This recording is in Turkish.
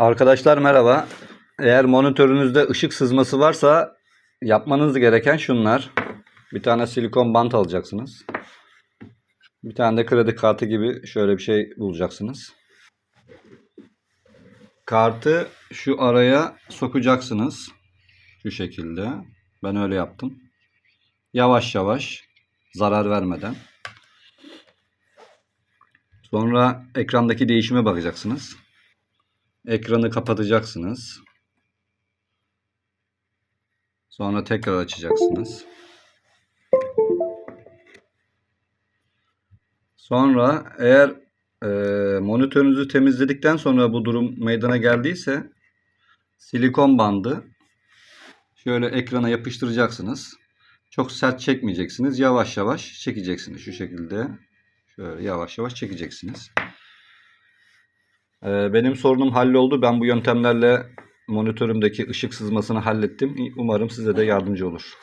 Arkadaşlar merhaba. Eğer monitörünüzde ışık sızması varsa yapmanız gereken şunlar. Bir tane silikon bant alacaksınız. Bir tane de kredi kartı gibi şöyle bir şey bulacaksınız. Kartı şu araya sokacaksınız. Şu şekilde. Ben öyle yaptım. Yavaş yavaş zarar vermeden. Sonra ekrandaki değişime bakacaksınız. Ekranı kapatacaksınız. Sonra tekrar açacaksınız. Sonra eğer e, monitörünüzü temizledikten sonra bu durum meydana geldiyse silikon bandı şöyle ekrana yapıştıracaksınız. Çok sert çekmeyeceksiniz. Yavaş yavaş çekeceksiniz. Şu şekilde. Şöyle yavaş yavaş çekeceksiniz. Ee, Benim sorunum halloldu. Ben bu yöntemlerle monitörümdeki ışık sızmasını hallettim. Umarım size de yardımcı olur.